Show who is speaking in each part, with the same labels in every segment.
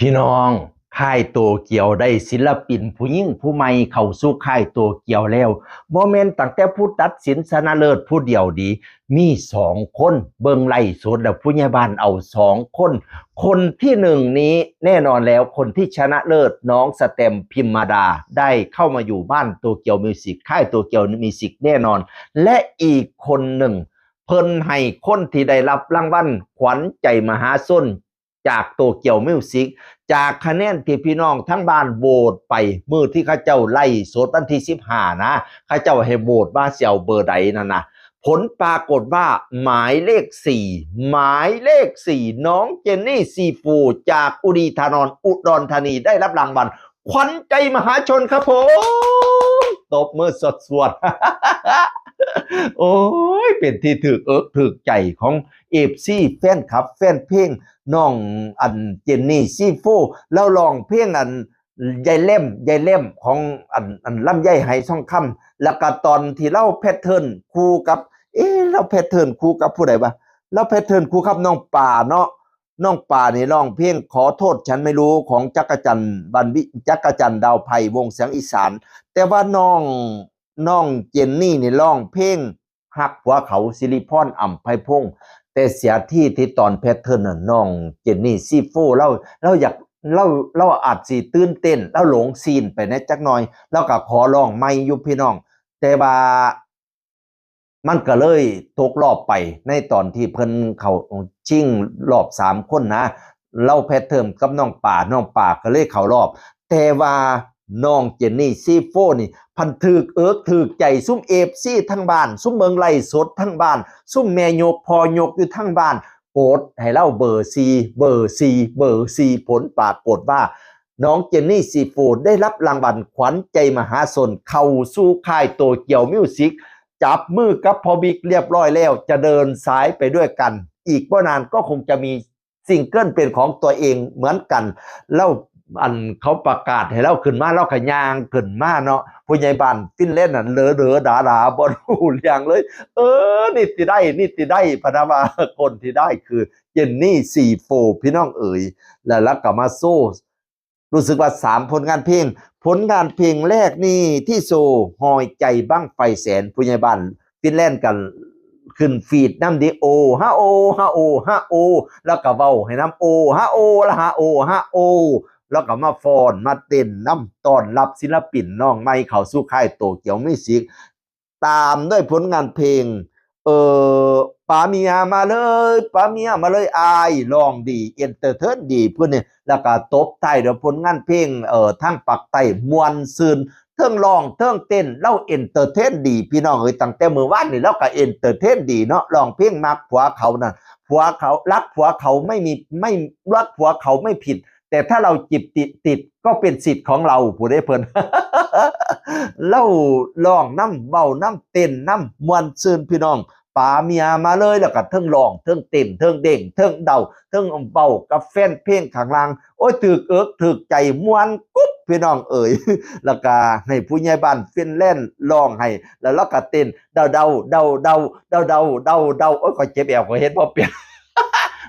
Speaker 1: พี่น้องค่ายโตเกียวได้ศิลปินผู้ยิ่งผู้ใหม่เข้าสู่ค่ายโตเกียวแล้วบ่แม่นต์ตั้งแต่ผู้ตัดสินชนะเลิศผู้เดียวดี มีสองคนเบิ่งไล่สดแล้วผู้ใหญ่บ้านเอาสองคน คนที่หนึ่งนี้แน่นอนแล้วคนที่ชนะเลิศน้องสเต็มพิมมาดา ได้เข้ามาอยู่บ้านโตเกียวมิวสิกค่ายโตเกียวมิวสิกแน่นอน และอีกคนหนึ่ง เพิ่นให้คนที่ได้รับรางวัลขวัญใจมหาส้น จากโตเกียวมิวสิกจากคะแนนที่พี่น้องทั้งบ้านโหวตไปมือที่ข้าเจ้าไล่สดวันที่สิบห้านะข้าเจ้าให้โหวตว่าเสี่ยวเบอร์ใดนั่นนะผลปรากฏว่าหมายเลขสี่หมายเลขสี่น้องเจนนี่ซีฟูจากอุดีธานอนอุดรธานีได้รับรางวัลขวัญใจมหาชนครับผม ตบมือสดสวด โอ้ย เป็นที่ถึกเอิกถึกใจของเอฟซีแฟนคลับ แฟนเพลงน้องอันเจนนี่ซีโฟแล้วลองเพลงอันยายเล่มยายเล่มของอันอันลำไยไหช่องคำแล้วก็ตอนที่เล่าแพทเทิร์นคู่กับ เอ๊ะเราแพทเทิร์นคู่กับผู้ใดวะเราแพทเทิร์นคู่กับน้องป่าเนาะน้องป่านี่ร้องเพลงขอโทษฉันไม่รู้ของจักรจันทร์บันวิจักรจันทร์ดาวไผ่วงเสียงอีสาน แต่ว่าน้อง น้องเจนนี่นี่ร้องเพลงหักหัวเขาสิริพรอ่ำไพพงษ์แต่เสียที่ที่ตอนแพทเทิร์นน่องเจนนี่ซีโฟเราเราอยากเราเราอาจสิตื่นเต้นเราหลงซีนไปนะจักหน่อยเราก็ขอร้องไม่ยู่พี่น้อง แต่ว่ามันก็เลยตกรอบไปในตอนที่เพิ่นเขาชิงรอบสามคนนะ เราแพทเทิร์นกับน้องป่าน้องป่าก็เลยเขารอบ แต่ว่า น้องเจนนี่ซีโฟนี่พันถึกเอิกถึกใจซุ่มเอฟซีทั้งบ้าน ซุ่มเมืองไล่สดทั้งบ้าน ซุ่มแม่ยกพอยกอยู่ทั้งบ้านโกดให้เล่าเบอร์ซีเบอร์ซีเบอร์ซีผลปรากฏว่า น้องเจนนี่ซีโฟได้รับรางวัลขวัญใจมหาชนเข้าสู่ค่ายโตเกียวมิวสิกจับมือกับพอบิกเรียบร้อยแล้ว จะเดินสายไปด้วยกัน อีกไม่นานก็คงจะมีซิงเกิลเป็นของตัวเองเหมือนกัน แล้ว อันเขาประกาศให้เราขึ้นมาเราขยางขึ้นมาเนาะผู้ใหญ่บ้านฟินเล่นน่ะเลอเดอดาดาบอรู้เรื่องเลย เออนี่ที่ได้นี่ที่ได้พนามาคนที่ได้คือเจนนี่ซีโฟพี่น้องเอ๋ยแล้วแล้วก็มาโซ่รู้สึกว่าสามผลงานเพลง ผลงานเพลงแรกนี่ที่โซหอยใจบ้างไฟแสนผู้ใหญ่บ้านฟินแลนด์กันขึ้นฟีดน้ำดีโอฮะโอฮะโอฮะโอ แล้วก็เว้าให้น้ำโอฮะโอละฮะโอฮะโอ แล้วก็มาฟอนมาเต้นน้ำตอนรับศิลปินน้องใหม่เข้าสู่ค่ายโตเกียวมิสิกตามด้วยผลงานเพลง เออปาเมียมาเลยปาเมียมาเลยอายลองดีเอนเตอร์เทนดีเพื่อนเนี่ยแล้วก็ตบท้ายด้วยผลงานเพลงเออทั้งปักใต้มวนซืนเทิงร้องเทิงเต้นเล่าเอนเตอร์เทนดี พี่น้องเอ้ยตั้งแต่มือวานนี่เราก็เอนเตอร์เทนดีเนาะร้องเพลงมักผัวเขานั่นผัวเขารักผัวเขาไม่มีไม่รักผัวเขาไม่ผิด แต่ถ้าเราจิบติดติดก็เป็นสิทธิ์ของเราผู้ได้เพิ่นเล่าร้องน้ำเบาน้ำเต้นน้ำมวนซืนพี่น้องป๋าเมียมาเลยแล้วก็เทิงร้องเทิงเต้นเทิงเด้งเทิงเดาเทิงเบากับแฟนเพลงข้างล่างโอ้ยถึกเอิกถึกใจมวนกุ๊บพี่น้องเอ๋ยแล้วก็ให้ผู้ใหญ่บ้านฟินแลนด์ร้องให้แล้วเราก็เต้นเดาเดาเดาเดาเดาเดาเดาเดาโอ้ยก็เจ็บแอวก็เห็นบ่เปลี่ยน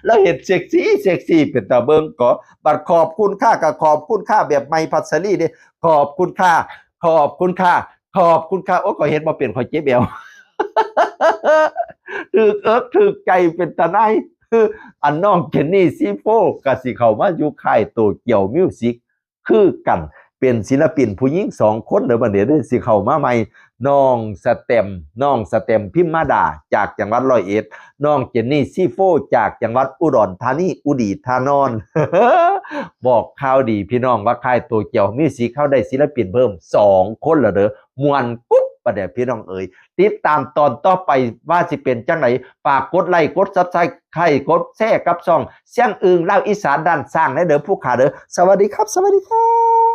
Speaker 1: แล้วเห็นเซ็กซี่เซ็กซี่เป็นตาเบิงก็บัดขอบคุณค่ากับขอบคุณค่าแบบไม่พัสลี่เด้ขอบคุณค่า ขอบคุณค่า ขอบคุณค่าโอ้ก็เห็นบ่เปลี่ยนขอยเจ็บแอวถึกเอิกถึกใจเป็นตาไนคืออันน้องเจนนี่ซีโฟกับสิเขามาอยู่ค่ายโตเกียวมิวสิกคือกัน เป็นศิลปินผู้หญิงสองคนเดี๋ยวบันเดี๋ยวได้สิเข้ามาใหม่น้องสเต็มน้องสเต็มพิมมาดาจากจังหวัดร้อยเอ็ดน้องเจนนี่ซีโฟจากจังหวัดอุดรธานีอุดีธานอน บอกข่าวดีพี่น้องว่าค่ายโตเกียวมิวสิกเข้าได้ศิลปินเพิ่มสองคนและเด้อมวนกุ๊บประเดี๋ยวพี่น้องเอ๋ยติดตามตอนต่อไปว่าสิเป็นจังไหนฝากกดไลค์กดซับสไครต์ใครกดแชร์กับช่องเสียงอึงเล่าอีสานด้านสร้างและเด้อผู้ขาเด้อสวัสดีครับ สวัสดีครับ